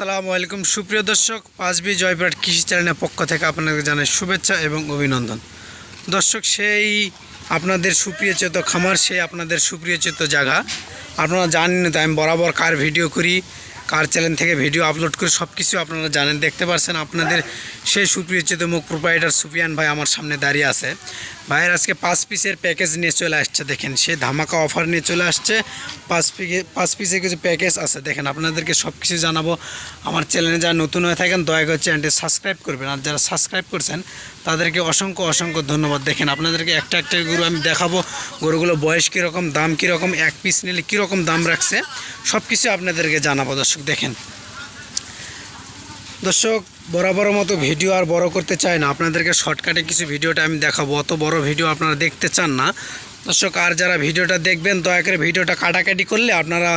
আসসালামু আলাইকুম। সুপ্রিয় দর্শক, পাঁচবি জয়পুরহাট কৃষি চ্যানেলের পক্ষ থেকে আপনাদের জানাই শুভেচ্ছা এবং অভিনন্দন। দর্শক, সেই আপনাদের সুপ্রিয়চিত খামার, সেই আপনাদের সুপ্রিয়চিত জায়গা। আপনারা জানেন তো, আমি বরাবর কার ভিডিও করি, কার চ্যানেল থেকে ভিডিও আপলোড করি সব কিছু আপনারা জানেন, দেখতে পারছেন। আপনাদের সেই সুপ্রিয়চিত মুখ প্রোপাইটার সুফিয়ান ভাই আমার সামনে দাঁড়িয়ে আছে। ভাইয়ের আজকে পাঁচ পিসের প্যাকেজ নিয়ে চলে আসছে, দেখেন, সে ধামাকা অফার নিয়ে চলে আসছে। পাঁচ পিকে পাঁচ পিসের কিছু প্যাকেজ আছে, দেখেন, আপনাদেরকে সব কিছু জানাব। আমার চ্যানেলে যারা নতুন হয়ে থাকেন, দয়া করে চ্যানেলটি সাবস্ক্রাইব করবেন। আর যারা সাবস্ক্রাইব করছেন, তাদেরকে অসংখ্য অসংখ্য ধন্যবাদ। দেখেন, আপনাদেরকে একটা একটা গরু আমি দেখাবো। গরুগুলো বয়স কীরকম, দাম কীরকম, এক পিস নিলে কীরকম দাম রাখছে সব কিছু আপনাদেরকে জানাব, দর্শক, দেখেন। দর্শক বরাবর মতো ভিডিও আর বড় করতে চাই না। আপনাদেরকে শর্টকাটে কিছু ভিডিওটা আমি দেখাবো। অত বড় ভিডিও আপনারা দেখতে চান না। দর্শক, আর যারা ভিডিওটা দেখবেন, দয়া করে ভিডিওটা কাটাকাটি করলে আপনারা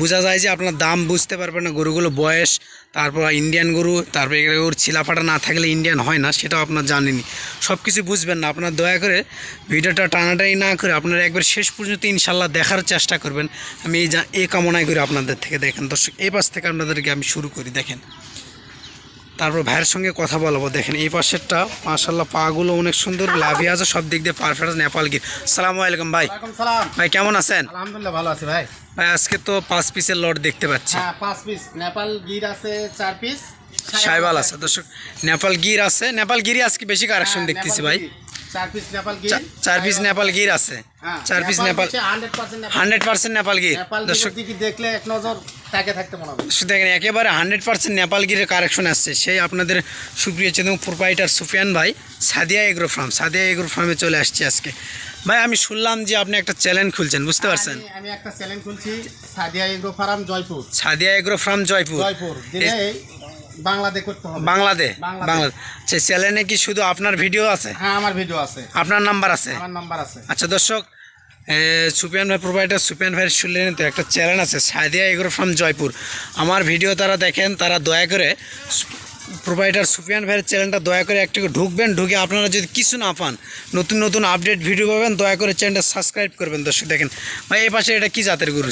বোঝা যায় যে আপনার দাম বুঝতে পারবেন না। গরুগুলো বয়স, তারপর ইন্ডিয়ান গরু, তারপর গরুর ছিলাফাটা না থাকলে ইন্ডিয়ান হয় না, সেটাও আপনার জানেনি সব কিছু বুঝবেন না। আপনার দয়া করে ভিডিওটা টানাটানি না করে আপনারা একবার শেষ পর্যন্ত ইনশাল্লাহ দেখার চেষ্টা করবেন। আমি এই যা, এই কামনাই করি আপনাদের থেকে। দেখেন দর্শক, এই পাশ থেকে আপনাদেরকে আমি শুরু করি। দেখেন। তারপর ভাইয়ের সঙ্গে কথা বলব। দেখেন এই পাশেরটা মার্শাল্লাহ পাগুলো অনেক সুন্দর লাভি আছে সব দিক দিয়ে পারফেক্ট নেপাল গির সালাম আলাইকুম ভাই। ভাই কেমন আছেন? আলহামদুলিল্লাহ ভালো আছে ভাই। ভাই আজকে তো পাঁচ পিসের লট দেখতে পাচ্ছি। হ্যাঁ পাঁচ পিস নেপাল গির আছে চার পিস সাইবাল আছে দর্শক নেপাল গির আছে নেপাল গিরি আজকে বেশি কারেকশন দেখতেছি ভাই। চার পিস নেপাল গির চার পিস নেপাল গির আছে। হ্যাঁ, চার piece Nepal hundred percent hundred percent Nepal Gir দর্শক দেখলে এক নজর তাকে থাকতে মনে হবে। দেখেন একেবারে হান্ড্রেড পার্সেন্ট নেপাল গিরের কারেকশন আসছে। সেই আপনাদের সুপ্রিয় চেতন প্রোপাইটার সুফিয়ান ভাই Sadia agro farm Sadia agro ফার্মে চলে আসছি আজকে। ভাই আমি শুনলাম যে আপনি একটা চ্যানেল খুলছেন বুঝতে পারছেন? আমি- একটা চ্যানেল খুলছি Sadia agro farm Joypur. Sadia agro farm Joypur. Joypur. Bangladesh করতে হবে। বাংলাদেশ? বাংলাদেশ। বাংলাদেশ। চ্যানেলে কি শুধু আপনার ভিডিও আছে? হ্যাঁ আমার ভিডিও আছে। আপনার নাম্বার আছে? আমার নাম্বার আছে। আচ্ছা দর্শক সুপেন সুপিয়ান ভাই প্রোভাইডার সুপিয়ান ভাই শুনলেন তো একটা চ্যানেল আছে সাদিয়া এগ্রো ফার্ম জয়পুর। আমার ভিডিও তারা দেখেন তারা দয়া করে প্রোভাইডার সুপিয়ান ভাইয়ের চ্যানেলটা দয়া করে একটু ঢুকবেন ঢুকে আপনারা যদি কিছু না পান নতুন নতুন আপডেট ভিডিও পাবেন দয়া করে চ্যানেলটা সাবস্ক্রাইব করবেন দর্শক দেখেন। ভাই এই পাশে এটা কি জাতের গরু?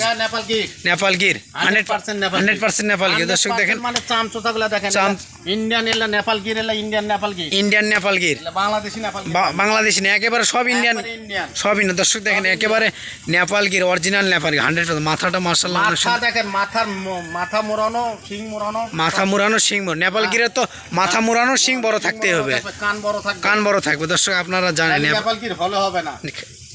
Nepal Gir. Hundred 100% hundred percent Nepal Gir. দর্শক দেখেন। মানে দেখেন ইন্ডিয়ান এলা নেপাল গির এলা ইন্ডিয়ান নেপাল গির। ইন্ডিয়ান নেপাল গির। বাংলাদেশি নেপাল বাংলাদেশি না একেবারে সব ইন্ডিয়ান ইন্ডিয়ান সব ইন্ডিয়ান দর্শক দেখেন একেবারে নেপাল গির অরিজিনাল নেপাল গির। হান্ড্রেড মাথাটা মার্শাল্লাহ অনেক মাথা সুন্দর। দেখেন মাথার মাথা মোড়ানো শিং মোড়ানো। মাথা মুড়ানো শিং বড় নেপাল গিরে তো মাথা মুড়ানো শিং বড় থাকতেই হবে। কান বড় থাকবে। কান বড় থাকবে। দর্শক আপনারা জানেন খালি নেপাল- নেপাল গির হলে হবে না।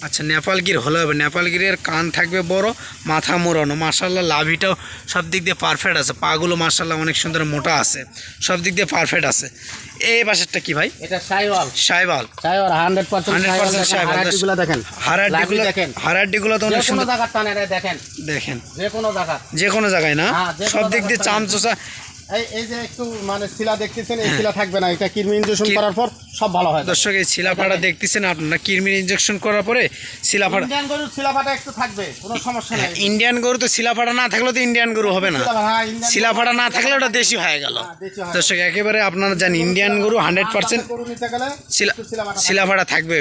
আচ্ছা নেপাল গির হলে হবে। নেপাল গিরের কান থাকবে বড় মাথা মুড়ানো। মার্শাল্লাহ লাভিটাও সব দিক দিয়ে পারফেক্ট আছে। পাগুলো মার্শাল্লাহ অনেক সুন্দর মোটা আছে। সব দিক দিয়ে পারফেক্ট আছে। এই বাসেরটা কি ভাই? এটা সাইওয়াল। সাইবাল সাইওয়াল 100% সাইওয়াল। হাড়াটিগুলো দেখেন। হারাড্ডিগুলো দেখেন। হারাড্ডিগুলো তো যে অনেক কোনো সুন্দর জায়গার টানে দেখেন। দেখেন। যে কোনো জায়গা যে কোনো জায়গায় না? হ্যাঁ, সব দিক দিয়ে চামচোচা এই এই যে একটু মানে শিলা দেখতেছেন এই শিলা থাকবে না। এটা ইনজেকশন করার পর সব ভালো হয়। দর্শক এই শিলাফাড়া দেখতেছেন আপনারা কিরমির ইঞ্জেকশন করার পরে শিলাফাড়া ইন্ডিয়ান গরুর শিলাফাটা একটু থাকবে কোনো সমস্যা নেই। ইন্ডিয়ান গরু তো শিলাফাড়া না থাকলে তো ইন্ডিয়ান গরু হবে না। শিলাফাটা, হ্যাঁ, না থাকলে ওটা দেশি হয়ে গেল। হ্যাঁ, দর্শক একেবারে আপনারা জানেন ইন্ডিয়ান গরু হান্ড্রেড পার্সেন্ট গরু শিলাফাটা থাকবে।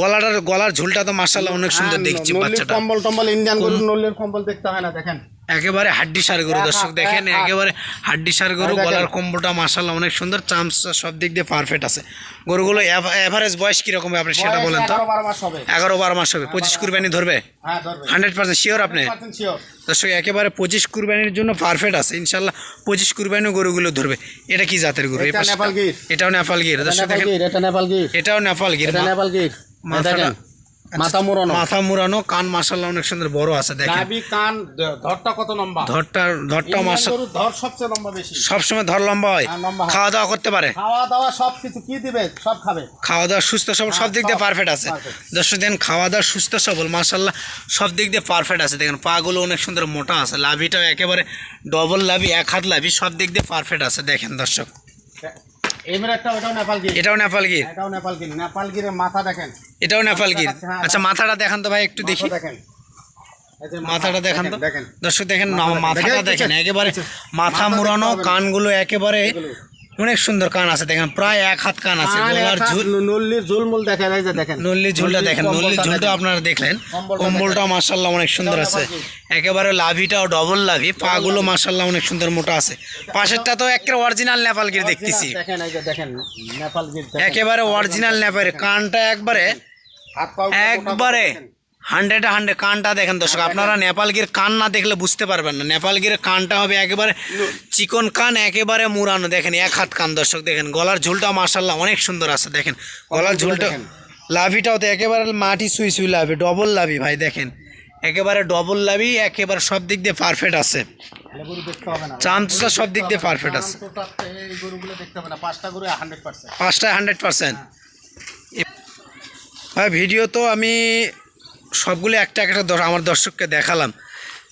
গলাটার গলার ঝুলটা তো মার্শাল্লাহ অনেক সুন্দর হ্যাঁ, দেখছি বাচ্চাটা। কম্বল টম্বল ইন্ডিয়ান গরুর নল্লির কম্বল দেখতে হয় না দেখেন। একেবারে হাড্ডি সার গরু দর্শক দেখেন একেবারে হাড্ডি সার গরু গলার কম্বোটা মার্শাল্লাহ অনেক সুন্দর চামচ সব দিক দিয়ে পারফেক্ট আছে। গরুগুলো এভারেজ বয়স কীরকম হবে আপনি সেটা বলেন তো? এগারো বারো মাস হবে। পঁচিশ কুরবানি ধরবে? হ্যাঁ হান্ড্রেড পার্সেন্ট শিওর আপনি? দর্শক একেবারে পঁচিশ কুরবানির জন্য পারফেক্ট আছে। ইনশাল্লাহ পঁচিশ কুরবানিও গরুগুলো ধরবে। এটা কি জাতের গরু। এটাও নেপাল গির। দর্শক দেখেন গির, এটা নেপাল গির। এটাও নেপাল গির। মাথা মোড়ানো। মাথা মুড়ানো কান মাসাল্লাহ অনেক সুন্দর বড় আছে দেখেন। নাভি কান ধরটা কত লম্বা? ধরটা ধরটা ইন্ডিয়ান ধর সবচেয়ে লম্বা বেশি। সবসময় ধর লম্বা হয়। হ্যাঁ, হয়। খাওয়া দাওয়া করতে পারে। খাওয়া দাওয়া সব কিছু কি দিবে? সব খাবে। খাওয়া দাওয়া সুস্থ সবল সব দিক দিয়ে পারফেক্ট আছে। perfect। দর্শক দেখেন খাওয়া দাওয়া সুস্থ সবল সব দিক দিয়ে পারফেক্ট আছে। দেখেন পাগুলো অনেক সুন্দর মোটা আছে। লাভিটাও একেবারে ডবল লাভি এক হাত লাভি সব দিক দিয়ে পারফেক্ট আছে। দেখেন দর্শক। এটাও নেপাল গির। এটাও নেপাল গির। নেপাল গিরের মাথা দেখেন। এটাও নেপাল গির। আচ্ছা মাথাটা দেখান তো ভাই একটু দেখি। দেখেন। মাথাটা দেখান তো। দর্শক দেখেন মাথা দেখেন। মাথাটা দেখেন। একেবারে মাথা মুড়ানো। কানগুলো একেবারে। অনেক সুন্দর কান আছে দেখেন প্রায় এক হাত কান আছে আর গলার ঝুল নল্লির ঝুলমুল দেখা যায় দেখেন। নল্লির ঝুলটা দেখেন নল্লির ঝুলটা। আপনারা দেখলেন। কম্বলটা মার্শাল্লাহ অনেক সুন্দর আছে। একেবারে লাভিটাও ডবল লাভি পাগুলো মার্শাল্লাহ অনেক সুন্দর মোটা আছে। পাশেরটা তো একেবারে অরিজিনাল নেপালগির দেখতেছি। একেবারে অরিজিনাল নেপালের কানটা একবারে একবারে। হান্ড্রেড হান্ড্রেড কানটা দেখেন দর্শক আপনারা নেপালগির কান না দেখলে বুঝতে পারবেন না। নেপালগির কানটা হবে একেবারে চিকন কান একেবারে মুরানো দেখেন এক হাত কান দর্শক দেখেন গলার ঝুলটা মার্শাল্লাহ অনেক সুন্দর আছে দেখেন। গলার ঝুলটা লাভিটাও তো একেবারে মাটি সুই সুই লাভি ডবল লাভি ভাই দেখেন। একেবারে ডবল লাভি একেবারে সব দিক দিয়ে পারফেক্ট আছে। চামচুসা সব দিক দিয়ে পারফেক্ট আছে। পাঁচটা হান্ড্রেড পার্সেন্ট ভাই ভিডিও তো আমি সবগুলো একটা একটা আমার দর্শককে দেখালাম।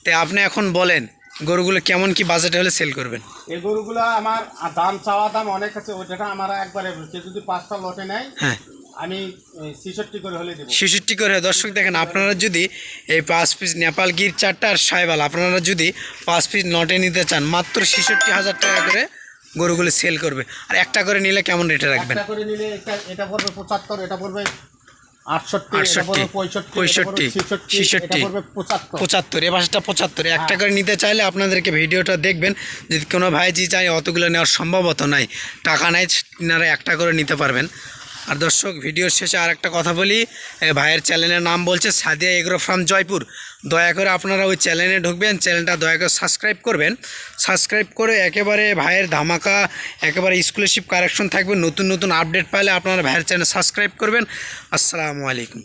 তো আপনি এখন বলেন গরুগুলো কেমন কি বাজেট হলে সেল করবেন? এই গরুগুলো আমার দাম চাওয়া দাম অনেক আছে ওইটা আমার একবারে যদি পাঁচটা লটে নেয় হ্যাঁ। আমি ছিষট্টি করে হলে দেবো। ছেষট্টি করে। দর্শক দেখেন আপনারা যদি এই পাঁচ পিস নেপাল গির চারটা আর সাইবাল আপনারা যদি পাঁচ পিস নটে নিতে চান মাত্র ছেষট্টি হাজার টাকা করে গরুগুলো সেল করবে। আর একটা করে নিলে কেমন রেটে রাখবেন? একটা করে নিলে এটা এটা পড়বে পঁচাত্তর এটা পড়বে পঁচাত্তর। পঁচাত্তর এ ভাষাটা পঁচাত্তর একটা করে নিতে চাইলে আপনাদেরকে ভিডিওটা দেখবেন যদি কোনো ভাইজি চাই অতগুলো নেওয়ার সম্ভবত নাই টাকা নাই তিনারা একটা করে নিতে পারবেন। আর দর্শক ভিডিওর শেষে আর একটা কথা বলি ভাইয়ের চ্যানেলের নাম বলছে সাদিয়া এগ্রো ফার্ম জয়পুর। দয়া করে আপনারা ওই চ্যানেলে ঢুকবেন, চ্যানেলটা দয়া করে সাবস্ক্রাইব করবেন। সাবস্ক্রাইব করে একেবারে ভাইয়ের ধামাকা, একেবারে স্কলারশিপ কারেকশন থাকবে। নতুন নতুন আপডেট পাইলে আপনারা ভাইয়ের চ্যানেল সাবস্ক্রাইব করবেন। আসসালামু আলাইকুম।